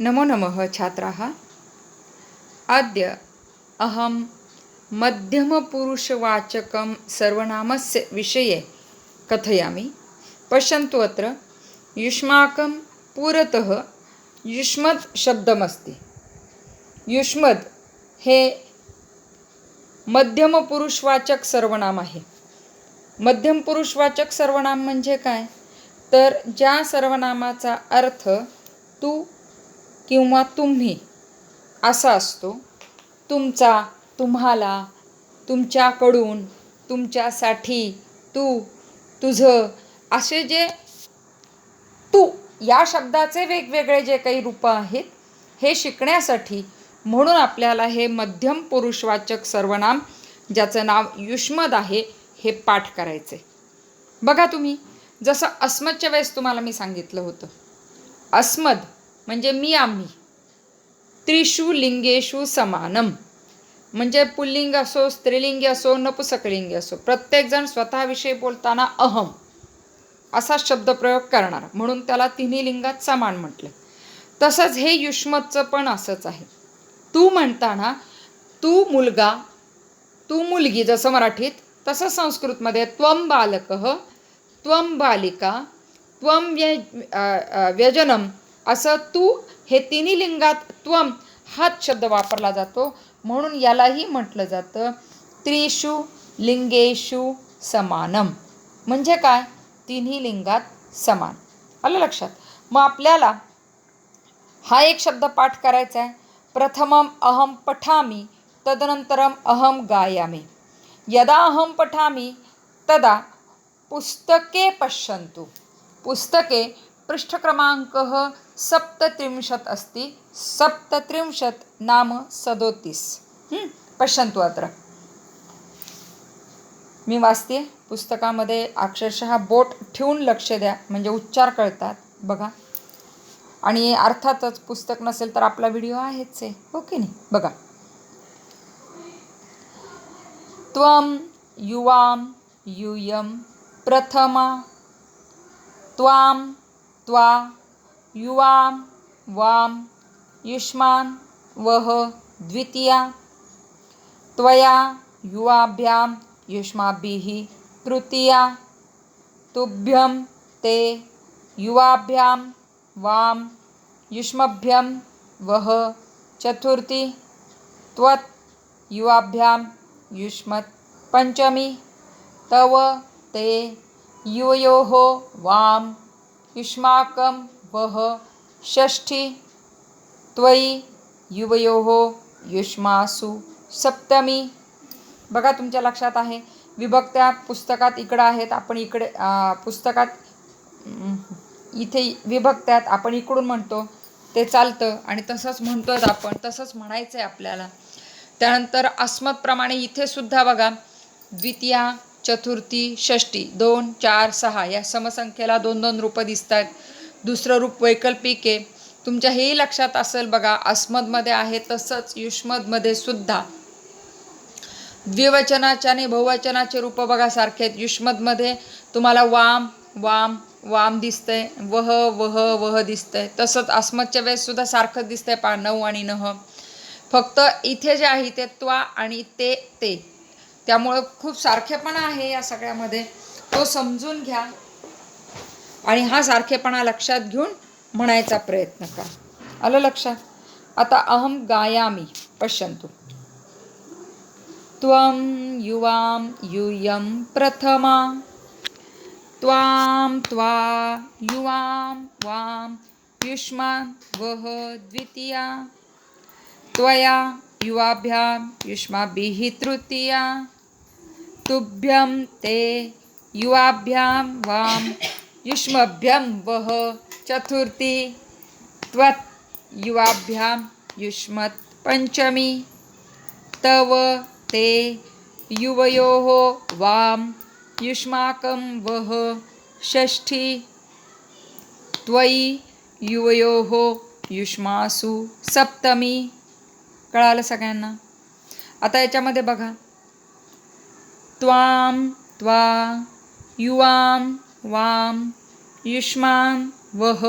नमो नमः छात्राः। अद्य अहं मध्यमपुरुषवाचकं सर्वनामस्य विषये कथयामि। पश्यन्तु अत्र युष्माकं पुरतः युष्मत् शब्दमस्ति। युष्मद् हे मध्यमपुरुषवाचक सर्वनाम आहे। मध्यमपुरुषवाचक सर्वनाम म्हणजे काय? तर ज्या सर्वनामाचा अर्थ तू किंवा तुम्ही असा असतो तुमचा तुम्हाला तुमच्याकडून तुमच्यासाठी तू तुझं असे जे तू या शब्दाचे वेगवेगळे जे काही रूपं आहेत हे शिकण्यासाठी म्हणून आपल्याला हे मध्यम पुरुषवाचक सर्वनाम ज्याचं नाव युष्मद आहे हे पाठ करायचे. बघा तुम्ही जसं अस्मदच्या वेळेस तुम्हाला मी सांगितलं होतं. अस्मद म्हणजे मी आम्ही. त्रिषु लिंगेषु समानम. म्हणजे पुल्लिंग असो स्त्रीलिंगी असो नपुसकलिंगी असो प्रत्येकजण स्वतःविषयी बोलताना अहम. असा शब्दप्रयोग करणार. म्हणून त्याला तिन्ही लिंगात समान म्हटलं. तसंच हे युष्मतचं पण असंच आहे. तू म्हणताना तू मुलगा तू मुलगी जसं मराठीत तसं संस्कृतमध्ये त्वम बालक त्वम बालिका त्वम व्य व्यजनम असं तू हे तिन्ही लिंगात त्वम हाच शब्द वापरला जातो. म्हणून यालाही म्हटलं जातं त्रिषु लिंगेषु समानम. म्हणजे काय? तिन्ही लिंगात समान. आलं लक्षात? मग आपल्याला हा एक शब्द पाठ करायचा आहे. प्रथमम अहम पठामी तदनंतरम अहम गायामी. यदा अहम पठामी तदा पुस्तके पश्यन्तु. पुस्तके पृष्ठक्रमाङ्कः सप्तत्रिंशत् अस्ति। सप्तत्रिंशत् नाम सदोतीस पश्यन्तु अत्र। मी वाचते पुस्तकामध्ये अक्षरशः बोट ठेवून लक्ष द्या म्हणजे उच्चार कळतात बघा. आणि अर्थातच पुस्तक नसेल तर आपला व्हिडिओ आहेच आहे हो ओके नाही? बघा. त्वम युवाम यूयम प्रथमा त्वाम त्वा युवाम वाम युष्मान वह द्वितीया। त्वया युवाभ्याम युष्माभिः तृतीया। तुभ्यं ते युवाभ्यां वां युष्मभ्यं वह चतुर्थी। त्वत् युवाभ्यां युष्मत् पञ्चमी। तव ते युवयोः वां युष्माकं वह षष्ठी त्वयी युवयोः युष्मासु सप्तमी. बघा तुमच्या लक्षात आहे. विभक्त्या पुस्तकात इकडं आहेत आपण इकडे पुस्तकात इथे विभक्त्यात आपण इकडून म्हणतो ते चालतं आणि तसंच म्हणतोच आपण तसंच म्हणायचं आहे आपल्याला. त्यानंतर अस्मतप्रमाणे इथे सुद्धा बघा द्वितीया चतुर्थी षष्टी दोन चार सहा या समसंख्येला दोन दोन रूपं दिसत आहेत दुसरं रूप वैकल्पिक आहे. तुमच्या हेही लक्षात असेल बघा अस्मदमध्ये आहे तसंच युष्मदमध्ये सुद्धा. द्विवचनाचे आणि बहुवचनाचे रूप बघा सारखे आहेत. युष्मदमध्ये तुम्हाला वाम वाम वाम दिसतंय वह वह वह दिसतंय. तसंच अस्मदच्या वेळेससुद्धा सारखंच दिसतंय पा नऊ आणि नह. फक्त इथे जे आहे ते त्वा आणि ते ते. त्यामुळं खूप सारखेपणा आहे या सगळ्यामध्ये. तो समजून घ्या. आणि हा सारखेपणा लक्षात घेऊन म्हणायचा प्रयत्न करा. आलं लक्षात? आता अहम गायामी पश्यंतु त्वं युवां यूयं प्रथमा। त्वां त्वा युवां वां युष्मान् वह द्वितीया। त्वया युवाभ्यां युष्माभिः तृतीया। तुभ्यं ते युवाभ्यां वां युष्मभ्यं वह चतुर्थी त्वत् युवाभ्यां युष्मत् पञ्चमी तव ते युवयोः वां युष्माकं वह षष्ठी त्वयि युवयोः युष्मासु सप्तमी कळालं सगळ्यांना? आता याच्यामध्ये बघा. त्वाम त्वा युवाम वाम युष्मान वह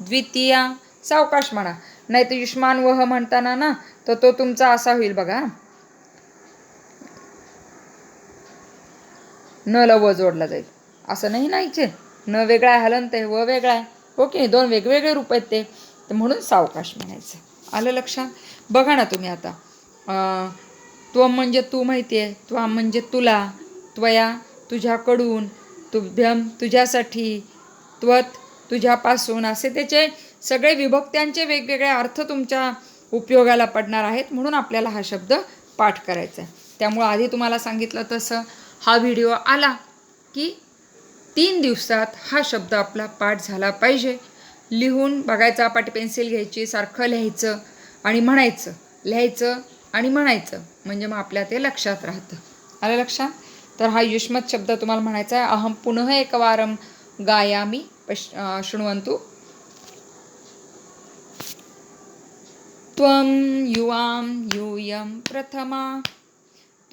द्वितीया सावकाश म्हणा. नाही तर युष्मान वह म्हणताना ना तर तो तुमचा असा होईल बघा. न ल व जोडला जाईल. असं नाही नाहीचे. न वेगळा आहे हलंत ते व वेगळा आहे. ओके दोन वेगवेगळे रूप आहेत ते. तर म्हणून सावकाश म्हणायचं. आलं लक्षात? बघा ना तुम्ही आता. त्व म्हणजे तू माहिती आहे त्वा म्हणजे तुला त्वया तुझ्याकडून तुभ्यम तुझ्यासाठी त्वत तुझ्यापासून असे त्याचे सगळे विभक्त्यांचे वेगवेगळे अर्थ तुमच्या उपयोगाला पडणार आहेत म्हणून आपल्याला हा शब्द पाठ करायचा आहे. त्यामुळं आधी तुम्हाला सांगितलं तसं हा व्हिडिओ आला की तीन दिवसात हा शब्द आपला पाठ झाला पाहिजे. लिहून बघायचा पाटी पेन्सिल घ्यायची सारखं लिहायचं आणि म्हणायचं. लिहायचं आणि म्हणायचं म्हणजे मग आपल्या ते लक्षात राहतं. आलं लक्षात? तर हा युष्मत शब्द तुम्हाला म्हणायचा आहे अहम पुनः एकवारं गायामी पश् शृण्वंतु शृण्वन्तु. त्वं युवां यूयं प्रथमा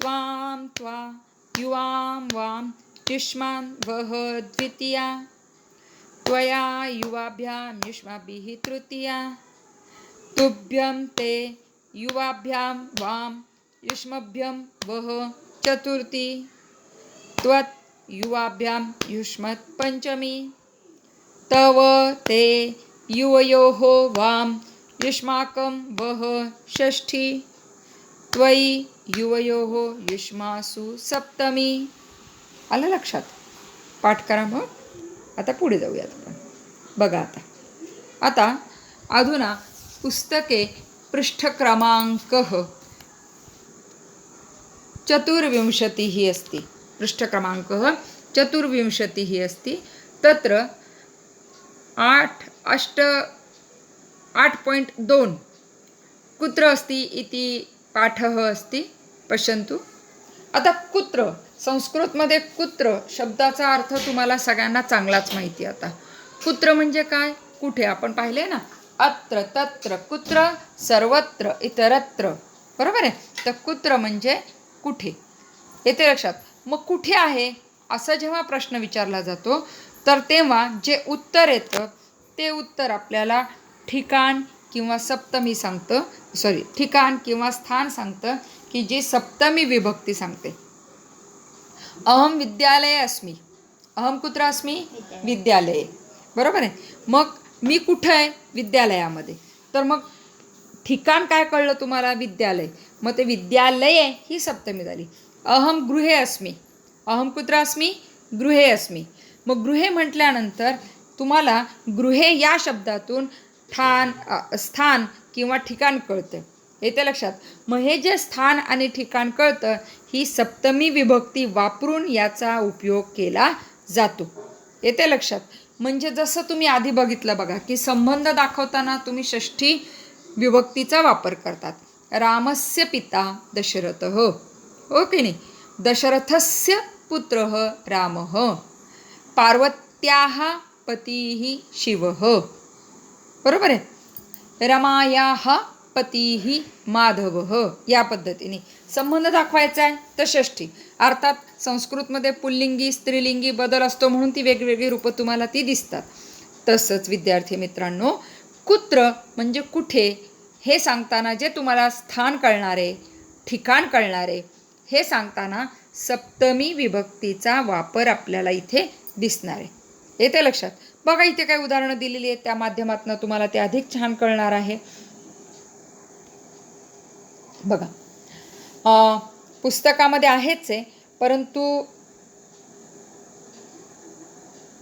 त्वां त्वा युवां वां युष्मान् वह द्वितीया त्वया युवाभ्यां युष्माभिः तृतीया तुभ्यं ते युवाभ्यां वां युष्मभ्यं वह चतुर्थी त्वत् युवाभ्यां युष्मत् पञ्चमी तव ते युवयोः वां युष्माकं वह षष्ठी। त्वयि युवयोः युष्मासु सप्तमी। आलं लक्षात? पाठ करा मग. आता पुढे जाऊयात आपण. बघा आता. आता अधुना पुस्तके पृष्ठक्रमाङ्क। चतुर्विंशतिः अस्ति। पृष्ठक्रमाङ्कः चतुर्विंशतिः अस्ति। तत्र आठ अष्ट आठ पायिण्ट् दोन् कुत्र अस्ति इति पाठः अस्ति। पश्यन्तु। आता कुत्र? संस्कृतमध्ये कुत्र? शब्दाचा अर्थ तुम्हाला सगळ्यांना चांगलाच माहिती आता। कुत्र म्हणजे काय? कुठे? आपण पाहिले ना? अत्र तत्र कुत्र सर्वत्र इतरत्र. बरोबर आहे? तर कुत्र म्हणजे कुठे? येते लक्षात. मग कुठे आहे? असा जेव्हा प्रश्न विचारला जातो तर तेव्हा जे उत्तर येतं ते उत्तर आपल्याला ठिकाण किंवा सप्तमी सांगतं. सॉरी ठिकाण किंवा स्थान सांगतं की जी सप्तमी विभक्ती सांगते. अहम विद्यालये अस्मि. अहम कुत्र अस्मि? विद्यालये. बरोबर आहे? मग मी कुठं आहे? विद्यालयामध्ये. तर मग ठिकाण काय कळलं तुम्हाला? विद्यालय. मग ते विद्यालये ही सप्तमी झाली. अहम गृहे अस्मि. अहम कुत्र अस्मि? गृहे अस्मि. मग गृहे म्हटल्यानंतर तुम्हाला गृहे या शब्दातून ठाण स्थान किंवा ठिकाण कळतं. येते लक्षात? मग हे जे स्थान आणि ठिकाण कळतं ही सप्तमी विभक्ती वापरून याचा उपयोग केला जातो. येते लक्षात? म्हणजे जसं तुम्ही आधी बघितलं बघा की संबंध दाखवताना तुम्ही षष्ठी विभक्तीचा वापर करतात. रामस्य पिता दशरथ हो की नाही? दशरथस्य पुत्र राम. पार्वत्याः पती शिव. बरोबर आहे? रमायाः पती माधव या पद्धतीने. संबंध दाखवायचा आहे तर षष्ठी. अर्थात संस्कृतमध्ये पुल्लिंगी स्त्रीलिंगी बदल असतो म्हणून ती वेगवेगळी रूपं तुम्हाला ती दिसतात. तसंच विद्यार्थी मित्रांनो कुत्र म्हणजे कुठे हे सांगताना जे तुम्हाला स्थान कळणारे ठिकाण कळणारे हे सांगताना सप्तमी विभक्तीचा वापर आपल्याला इथे दिसणार आहे. येते लक्षात? बघा इथे काही उदाहरणं दिलेली आहेत त्या माध्यमातून तुम्हाला ते अधिक छान कळणार आहे. बघा. पुस्तकामध्ये आहेच आहे परंतु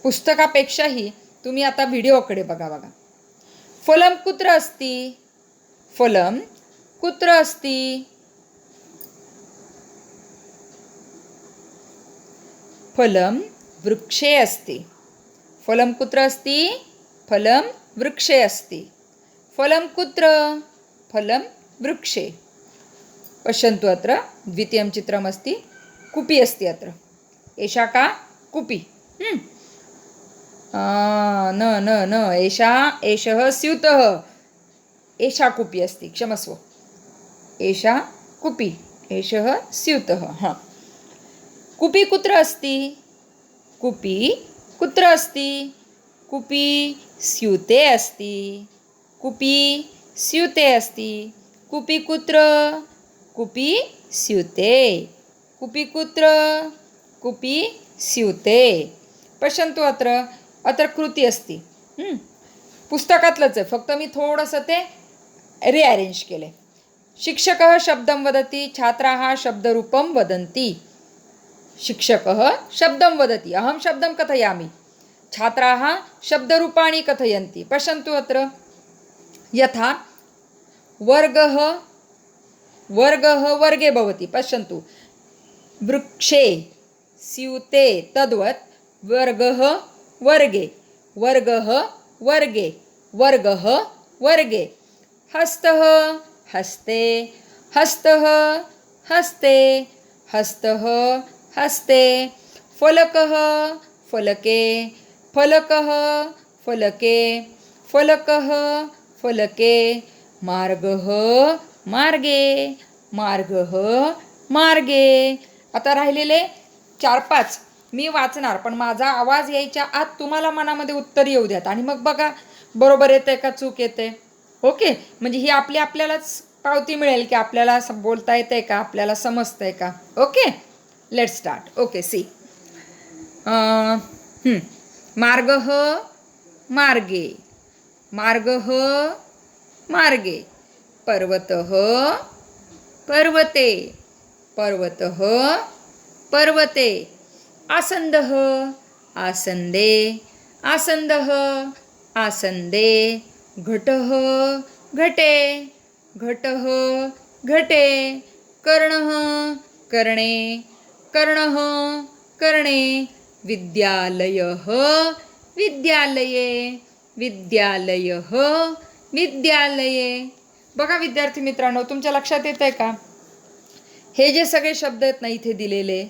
पुस्तकापेक्षाही तुम्ही आता व्हिडिओकडे बघा बघा. फलम कुत्र अस्ति? फलम कुत्र अस्ति? फलं वृक्षे अस्ति. फलं कुत्र अस्ति? फलं वृक्षे अस्ति. फलं कुत्र? फलं वृक्षे. पश्यन्तु अत्र द्वितीयं चित्रमस्ति कुपि अस्ति अत्र। एषा का? कुपि। न न न एषा एषः स्यूतः। एषा कुपि अस्ति क्षमस्व। एषा कुपि एषः स्यूतः हां। कुपि कुत्र अस्ति? कुपि कुत्र अस्ति? कुपि स्यूते अस्ति। कुपी स्यूते अस्ति। कुपी कुत्र? कुपी स्यूते कुपी कुत्र कुपी स्यूते पश्यन्तु अत्र अत्र कृती अस्ति. पुस्तकातलंच आहे फक्त मी थोडंसं ते रिअरेंज केले. शिक्षकः शब्दं वदति छात्राः शब्दरूपं वदन्ति. शिक्षकः शब्दं वदति अहं शब्दं कथयामि. छात्राः शब्दरूपाणि कथयन्ति. पश्यन्तु अत्र यथा वर्गः वर्गः वर्गे भवति पश्यन्तु। वृक्षे स्यूते तद्वत् वर्गः वर्गे वर्गः वर्गे वर्गः वर्गे। हस्तः हस्ते हस्तः हस्ते हस्तः हस्ते। फलकः फलके फलकः फलके फलकः फलके। मार्गः मार्गे मार्ग ह मार्गे. आता राहिलेले चार पाच. मी वाचणार पण माझा आवाज यायच्या आत तुम्हाला मनामध्ये उत्तर येऊ द्यात. आणि मग बघा बरोबर येते का चूक येते ओके? म्हणजे ही आपली आपल्यालाच पावती मिळेल की आपल्याला बोलता येते का? आपल्याला समजतंय का? ओके? लेट स्टार्ट ओके सी. मार्ग ह मार्गे. मार्ग ह मार्गे. पर्वत पर्वते पर्वत पर्वते आसन्दः आसन्दे आसन्दः आसन्दे घटः घटे घटः घटे कर्णः कर्णे कर्णः कर्णे विद्यालयः विद्यालये विद्यालयः विद्यालये। बघा विद्यार्थी मित्रांनो तुमच्या लक्षात येत आहे का? हे जे सगळे शब्द आहेत ना इथे दिलेले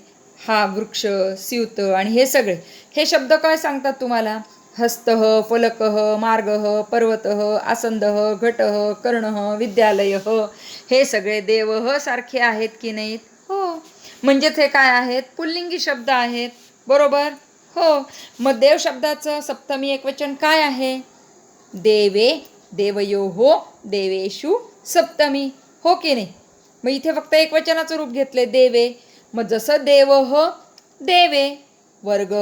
हा वृक्ष स्यूत आणि हे सगळे हे शब्द काय सांगतात तुम्हाला? हस्तः फलकः मार्गः पर्वतः आसंदः घटः कर्णः विद्यालयः हे सगळे देवह सारखे आहेत की नाहीत? हो. म्हणजेच हे काय आहेत? पुल्लिंगी शब्द आहेत. बरोबर? हो. मग देव शब्दाचं सप्तमी एकवचन काय आहे? देवे देवयो हो देवेशु सप्तमी. हो की नाही? मग इथे फक्त एक वचनाचं रूप घेतले देवे. मग जसं देव देवे वर्ग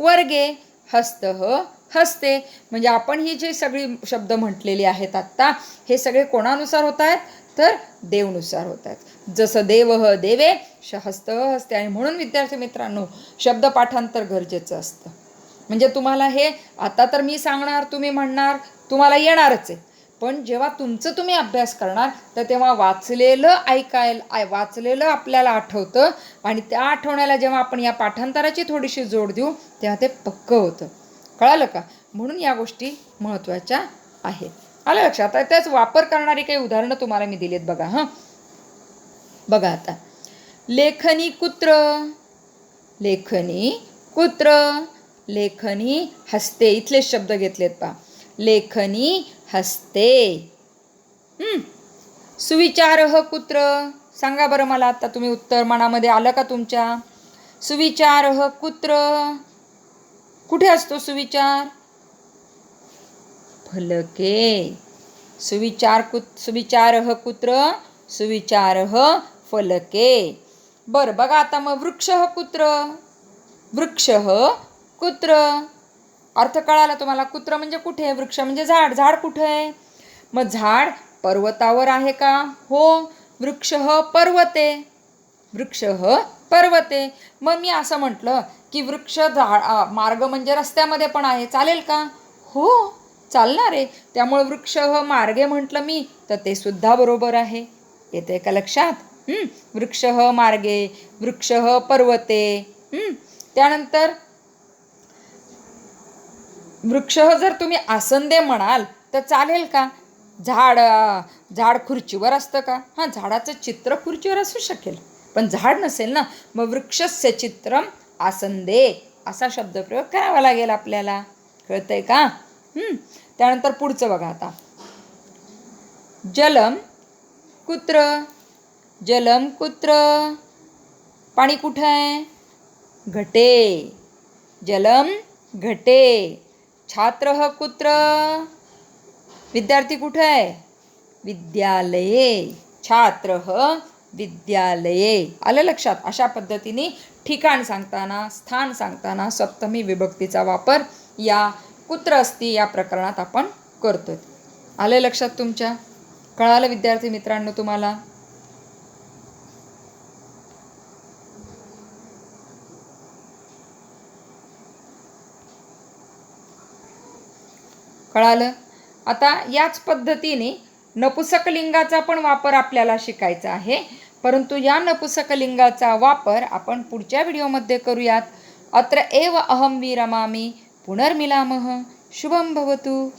वर्गे हस्त ह हस्ते. म्हणजे आपण ही जी सगळी शब्द म्हटलेली आहेत आत्ता हे सगळे कोणानुसार होत आहेत? तर देवनुसार होत आहेत. जसं देव ह देवे श हस्त हस्ते. आणि म्हणून विद्यार्थी मित्रांनो शब्द पाठांतर गरजेचं असतं. म्हणजे तुम्हाला हे आता तर मी सांगणार तुम्ही म्हणणार तुम्हाला येणारच आहे. पण जेव्हा तुमचं तुम्ही अभ्यास करणार तर तेव्हा वाचलेलं ऐकायला आय वाचलेलं आपल्याला आठवतं आणि त्या आठवण्याला जेव्हा आपण या पाठांतराची थोडीशी जोड देऊ तेव्हा ते पक्कं होतं. कळालं का? म्हणून या गोष्टी महत्त्वाच्या आहेत. आलं लक्षात? आता त्याच वापर करणारी काही उदाहरणं तुम्हाला मी दिलीत बघा हां. बघा आता. लेखनी कुत्र लेखनी कुत्र लेखनी हस्ते इथले शब्द घेतलेत पहा. लेखनी हसते. सुविचार कुत्र? सांगा बरं मला आता तुम्ही उत्तर मनामध्ये आलं का तुमच्या? सुविचारह कुत्र? कुठे असतो सुविचार? फलके. सुविचार कुत सुविचारह कुत्र? सुविचारह फलके. बरं बघा आता मग वृक्ष कुत्र? वृक्ष कुत्र? अर्थ कळाला तुम्हाला कुत्र म्हणजे कुठे आहे? वृक्ष म्हणजे झाड. झाड कुठे आहे? मग झाड पर्वतावर आहे का? हो. वृक्ष पर्वते. वृक्ष पर्वते. मग मी असं म्हटलं की वृक्ष झाड मार्ग म्हणजे रस्त्यामध्ये पण आहे. चालेल का? हो. चालणार आहे. त्यामुळे वृक्ष मार्गे म्हटलं मी तर ते सुद्धा बरोबर आहे. येते का लक्षात? हं? वृक्ष मार्गे वृक्ष पर्वते. त्यानंतर वृक्ष जर तुम्ही आसंदे म्हणाल तर चालेल का? झाड झाड खुर्चीवर असतं का? हां झाडाचं चित्र खुर्चीवर असू शकेल. पण झाड नसेल ना मग वृक्षस्य चित्रम आसंदे असा शब्दप्रयोग करावा लागेल आपल्याला. कळतंय का? त्यानंतर पुढचं बघा आता. जलम कुत्र? जलम कुत्र? पाणी कुठं आहे? घटे. जलम घटे. छात्र कुत्र? विद्यार्थी कुठे? आहे विद्यालये. छात्र विद्यालये. आलं लक्षात? अशा पद्धतीने ठिकाण सांगताना स्थान सांगताना सप्तमी विभक्तीचा वापर या कुत्र असती या प्रकरणात आपण करतोय. आलं लक्षात तुमच्या? कळालं विद्यार्थी मित्रांनो तुम्हाला? कळालं? आता याच पद्धतीने नपुसकलिंगाचा पण वापर आपल्याला शिकायचा आहे. परंतु या नपुसकलिंगाचा वापर आपण पुढच्या व्हिडिओमध्ये करूयात. अत्र एव अहम विरमामी पुनर्मिलामः. शुभम भवतु.